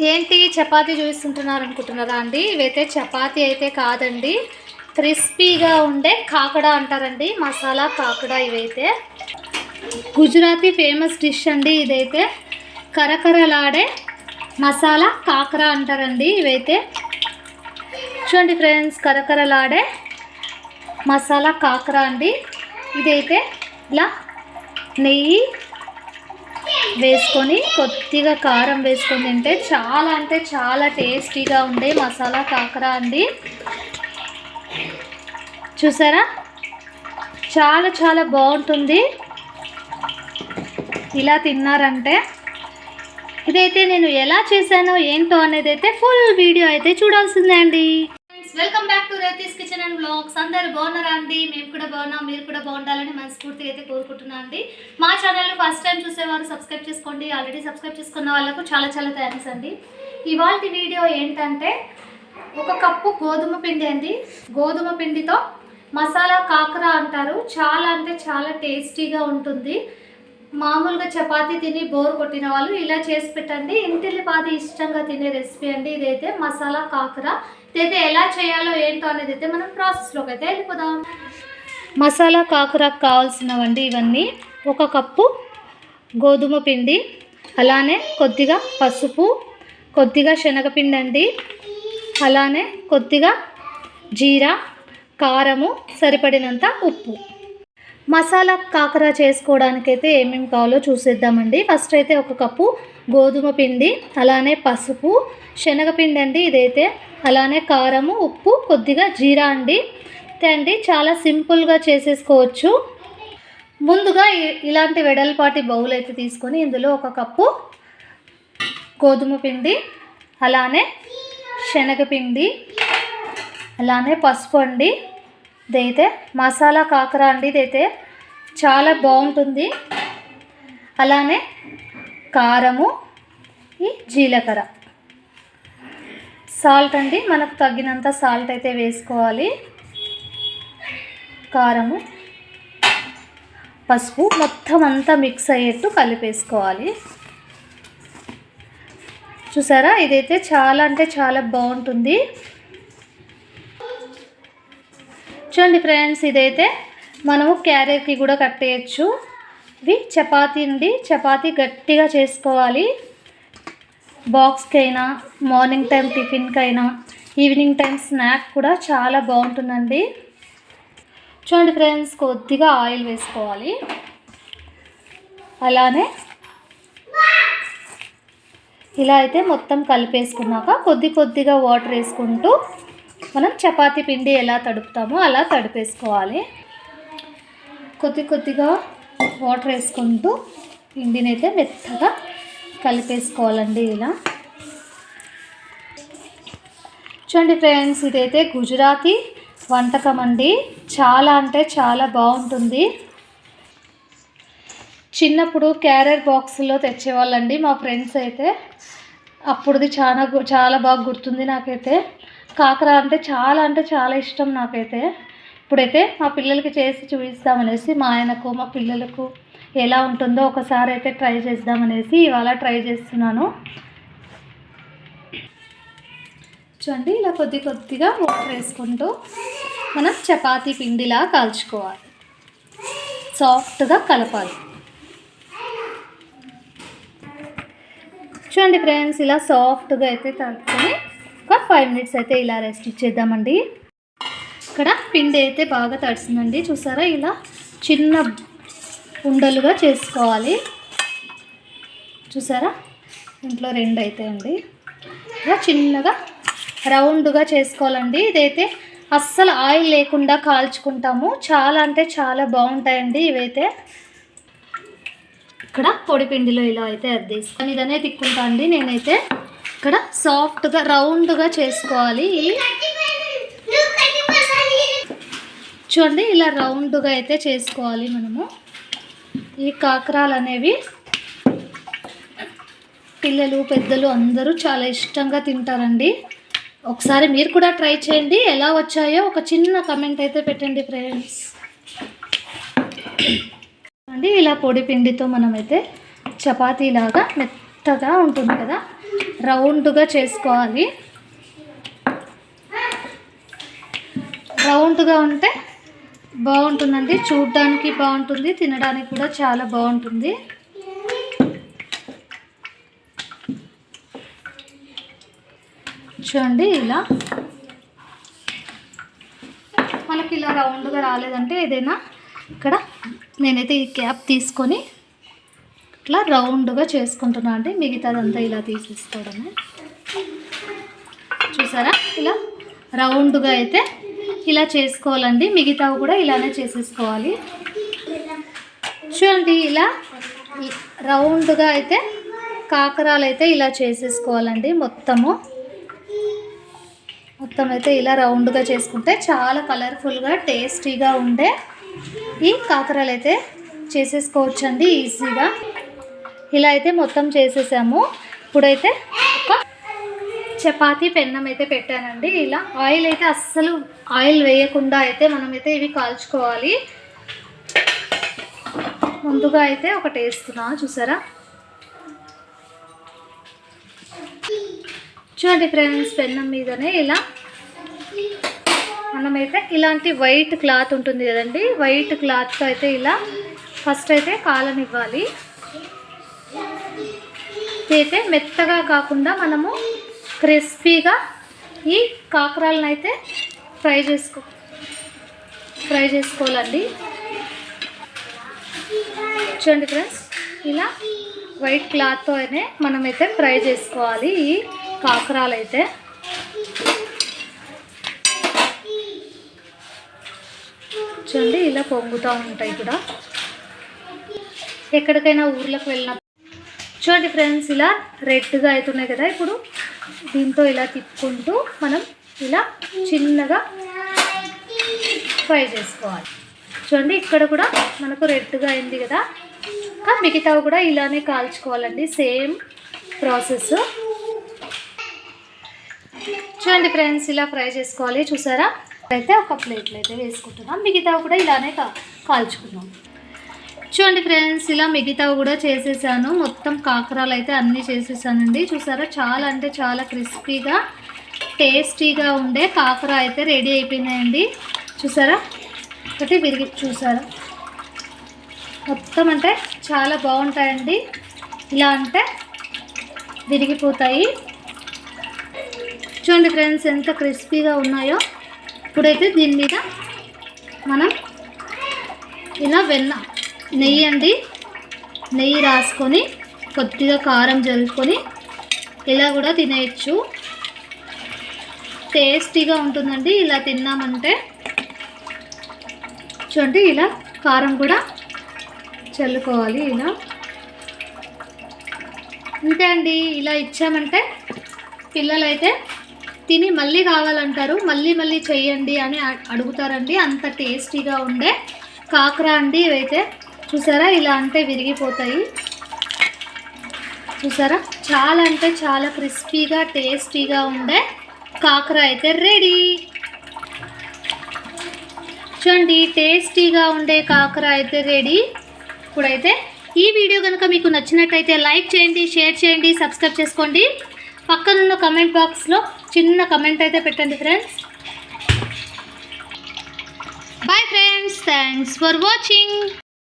ఏంటి చపాతీ చూపిస్తుంటున్నారు అనుకుంటున్నారా అండి? ఇవైతే చపాతీ అయితే కాదండి. క్రిస్పీగా ఉండే కాకడా అంటారండి. మసాలా కాకడా ఇవైతే. గుజరాతీ ఫేమస్ డిష్ అండి ఇదైతే. కరకరలాడే మసాలా కాకర అంటారండి ఇవైతే. చూడండి ఫ్రెండ్స్ కరకరలాడే మసాలా కాకరా అండి. ఇదైతే ఇలా నెయ్యి వేసుకొని కొద్దిగా కారం వేసుకొని తింటే చాలా అంటే చాలా టేస్టీగా ఉండే మసాలా కాకర అండి. చూసారా? చాలా చాలా బాగుంటుంది. ఇలా తిన్నారంటే. ఇదైతే నేను ఎలా చేశానో ఏంటో అనేది అయితే ఫుల్ వీడియో అయితే చూడాల్సిందే అండి. Welcome back to Rethi's kitchen blogs అందరు బాగున్నారా అండి? మేము కూడా బాగున్నాం మీరు కూడా బాగుండాలని మనస్ఫూర్తిగా అయితే కోరుకుంటున్నాను అండి. మా ఛానల్ని ఫస్ట్ టైం చూసేవారు సబ్స్క్రైబ్ చేసుకోండి. ఆల్రెడీ సబ్స్క్రైబ్ చేసుకున్న వాళ్ళకు చాలా చాలా థ్యాంక్స్ అండి. ఇవాళ వీడియో ఏంటంటే ఒక కప్పు గోధుమ పిండి అండి. గోధుమ పిండితో మసాలా కాకర అంటారు. చాలా అంటే చాలా టేస్టీగా ఉంటుంది. మామూలుగా చపాతీ తిని బోర్ కొట్టిన వాళ్ళు ఇలా చేసి పెట్టండి. ఇంటిల్లిపాది ఇష్టంగా తినే రెసిపీ అండి. ఇదైతే మసాలా కాకర. అయితే ఎలా చేయాలో ఏంటో అనేది అయితే మనం ప్రాసెస్లోకి అయితే వెళ్ళిపోదాం. మసాలా కాకరకు కావాల్సినవండి ఇవన్నీ. ఒక కప్పు గోధుమ పిండి అలానే కొద్దిగా పసుపు కొద్దిగా శనగపిండి అండి అలానే కొద్దిగా జీరా కారము సరిపడినంత ఉప్పు. మసాలా కాకర చేసుకోవడానికైతే ఏమేమి కావాలో చూసేద్దామండి. ఫస్ట్ అయితే ఒక కప్పు గోధుమ పిండి అలానే పసుపు శనగపిండి అండి ఇదైతే అలానే కారము ఉప్పు కొద్దిగా జీరా అండి. అంతే అండి చాలా సింపుల్గా చేసేసుకోవచ్చు. ముందుగా ఇలాంటి వెడల్పాటి బౌల్ అయితే తీసుకొని ఇందులో ఒక కప్పు గోధుమ పిండి అలానే శనగపిండి అలానే పసుపు అండి. ఇదైతే మసాలా కాకర అండి ఇదైతే చాలా బాగుంటుంది. అలానే కారము ఈ జీలకర్ర. సాల్ట్ అండి మనకు తగినంత సాల్ట్ అయితే వేసుకోవాలి. కారము పసుపు మొత్తం అంతా మిక్స్ అయ్యేట్టు కలిపేసుకోవాలి. చూసారా? ఇదైతే చాలా అంటే చాలా బాగుంటుంది. చూడండి ఫ్రెండ్స్ ఇదైతే మనము క్యారెట్కి కూడా కట్టేయచ్చు. ఇవి చపాతీ అండి. చపాతీ గట్టిగా చేసుకోవాలి. బాక్స్కైనా మార్నింగ్ టైం టిఫిన్కి అయినా ఈవినింగ్ టైం స్నాక్ కూడా చాలా బాగుంటుందండి. చూడండి ఫ్రెండ్స్ కొద్దిగా ఆయిల్ వేసుకోవాలి. అలానే ఇలా అయితే మొత్తం కలిపేసుకున్నాక కొద్ది కొద్దిగా వాటర్ వేసుకుంటూ మనం చపాతీ పిండి ఎలా తడుపుతామో అలా తడిపేసుకోవాలి. కొద్ది కొద్దిగా వాటర్ వేసుకుంటూ పిండినైతే మెత్తగా కలిపేసుకోవాలండి ఇలా. చూడండి ఫ్రెండ్స్ ఇదైతే గుజరాతీ వంటకం అండి. చాలా అంటే చాలా బాగుంటుంది. చిన్నప్పుడు క్యారియర్ బాక్స్లో తెచ్చేవాళ్ళండి మా ఫ్రెండ్స్ అయితే. అప్పుడుది చాలా చాలా బాగా గుర్తుంది నాకైతే. కాకర అంటే చాలా అంటే చాలా ఇష్టం నాకైతే. ఇప్పుడైతే మా పిల్లలకి చేసి చూపిస్తామనేసి మా ఆయనకు మా పిల్లలకు ఎలా ఉంటుందో ఒకసారి అయితే ట్రై చేద్దామనేసి ఇవాళ ట్రై చేస్తున్నాను. చూడండి ఇలా కొద్ది కొద్దిగా వాటర్ వేసుకుంటూ మనం చపాతీ పిండిలా కాల్చుకోవాలి. సాఫ్ట్గా కలపాలి. చూడండి ఫ్రెండ్స్ ఇలా సాఫ్ట్గా అయితే తలుపుకొని ఒక ఫైవ్ మినిట్స్ అయితే ఇలా రెస్ట్ ఇచ్చేద్దామండి. ఇక్కడ పిండి అయితే బాగా తడిసిందండి. చూసారా? ఇలా చిన్న ఉండలుగా చేసుకోవాలి. చూసారా? ఇంట్లో రెండు అయితే అండి. ఇలా చిన్నగా రౌండ్గా చేసుకోవాలండి. ఇదైతే అస్సలు ఆయిల్ లేకుండా కాల్చుకుంటాము. చాలా అంటే చాలా బాగుంటాయండి ఇవైతే. ఇక్కడ పొడి పిండిలో ఇలా అయితే అద్దేసి ఇదనే తిక్కుంటా అండి. నేనైతే ఇక్కడ సాఫ్ట్గా రౌండ్గా చేసుకోవాలి. చూడండి ఇలా రౌండ్గా అయితే చేసుకోవాలి మనము. ఈ కాకరాలు అనేవి పిల్లలు పెద్దలు అందరూ చాలా ఇష్టంగా తింటారండి. ఒకసారి మీరు కూడా ట్రై చేయండి ఎలా వచ్చాయో ఒక చిన్న కమెంట్ అయితే పెట్టండి ఫ్రెండ్స్. అండి ఇలా పొడి పిండితో మనమైతే చపాతీలాగా మెత్తగా ఉంటుంది కదా రౌండ్గా చేసుకోవాలి. రౌండ్గా ఉంటే బాగుంటుందండి. చూడడానికి బాగుంటుంది తినడానికి కూడా చాలా బాగుంటుంది. చూడండి ఇలా. మనకి ఇలా రౌండ్గా రాలేదంటే ఏదైనా ఇక్కడ నేనైతే ఈ క్యాప్ తీసుకొని ఇట్లా రౌండ్గా చేసుకుంటున్నా అండి. మిగతాదంతా ఇలా తీసేసుకోవడమే. చూసారా? ఇలా రౌండ్గా అయితే ఇలా చేసుకోవాలండి. మిగతావి కూడా ఇలానే చేసేసుకోవాలి. చూడండి ఇలా రౌండ్గా అయితే కాకరాలు అయితే ఇలా చేసేసుకోవాలండి మొత్తము. మొత్తం అయితే ఇలా రౌండ్గా చేసుకుంటే చాలా కలర్ఫుల్గా టేస్టీగా ఉండే ఈ కాకరాలు అయితే చేసేసుకోవచ్చండి ఈజీగా. ఇలా అయితే మొత్తం చేసేసాము. ఇప్పుడైతే చపాతీ పెన్నం అయితే పెట్టానండి. ఇలా ఆయిల్ అయితే అస్సలు ఆయిల్ వేయకుండా అయితే మనమైతే ఇవి కాల్చుకోవాలి. ముందుగా అయితే ఒకటి వేస్తున్నా చూసారా? చూడండి ఫ్రెండ్స్ పెన్నం మీదనే ఇలా మనమైతే ఇలాంటి వైట్ క్లాత్ ఉంటుంది కదండి వైట్ క్లాత్తో అయితే ఇలా ఫస్ట్ అయితే కాలనివ్వాలి. అయితే మెత్తగా కాకుండా మనము క్రిస్పీగా ఈ కాకరాలను అయితే ఫ్రై చేసుకో ఫ్రై చేసుకోవాలండి. చూడండి ఫ్రెండ్స్ ఇలా వైట్ క్లాత్తో మనమైతే ఫ్రై చేసుకోవాలి ఈ కాకరాలు అయితే చూడండి ఇలా పొంగుతూ ఉంటాయి కూడా. ఎక్కడికైనా ఊర్లోకి వెళ్ళినప్పుడు. చూడండి ఫ్రెండ్స్ ఇలా రెడ్గా అవుతున్నాయి కదా ఇప్పుడు. దీంతో ఇలా తిప్పుకుంటూ మనం ఇలా చిన్నగా ఫ్రై చేసుకోవాలి. చూడండి ఇక్కడ కూడా మనకు రెడ్గా అయింది కదా. ఇంకా మిగతావి కూడా ఇలానే కాల్చుకోవాలండి. Same process. చూడండి ఫ్రెండ్స్ ఇలా ఫ్రై చేసుకోవాలి. చూసారా? అయితే ఒక ప్లేట్లో అయితే వేసుకుంటున్నాం. మిగతావి కూడా ఇలానే కాల్చుకున్నాం. చూడండి ఫ్రెండ్స్ ఇలా మిగతావి కూడా చేసేసాను. మొత్తం కాకరాలు అయితే అన్నీ చేసేసానండి. చూసారా? చాలా అంటే చాలా క్రిస్పీగా టేస్టీగా ఉండే కాకర అయితే రెడీ అయిపోయినాయండి. చూసారా? ఒకటి విరిగి చూసారా? మొత్తం అంటే చాలా బాగుంటాయండి. ఇలా అంటే విరిగిపోతాయి. చూడండి ఫ్రెండ్స్ ఎంత క్రిస్పీగా ఉన్నాయో. ఇప్పుడైతే దీని మీద మనం ఇలా వెన్న నెయ్యి అండి. నెయ్యి రాసుకొని కొద్దిగా కారం జల్లుకొని ఇలా కూడా తినేయచ్చు. టేస్టీగా ఉంటుందండి ఇలా తిన్నామంటే. చూడండి ఇలా కారం కూడా చల్లుకోవాలి ఇలా. అంతే అండి. ఇలా ఇచ్చామంటే పిల్లలైతే తిని మళ్ళీ కావాలంటారు. మళ్ళీ మళ్ళీ చెయ్యండి అని అడుగుతారండి. అంత టేస్టీగా ఉండే కాకరా అండి ఇవైతే. చూసారా? ఇలా అంటే విరిగిపోతాయి. చూసారా? చాలా అంటే చాలా క్రిస్పీగా టేస్టీగా ఉండే కాకర అయితే రెడీ. చూడండి టేస్టీగా ఉండే కాకర అయితే రెడీ. ఇప్పుడైతే ఈ వీడియో కనుక మీకు నచ్చినట్టయితే లైక్ చేయండి షేర్ చేయండి సబ్స్క్రైబ్ చేసుకోండి. పక్కనున్న కమెంట్ బాక్స్లో చిన్న కమెంట్ అయితే పెట్టండి friends. Bye friends. Thanks for watching.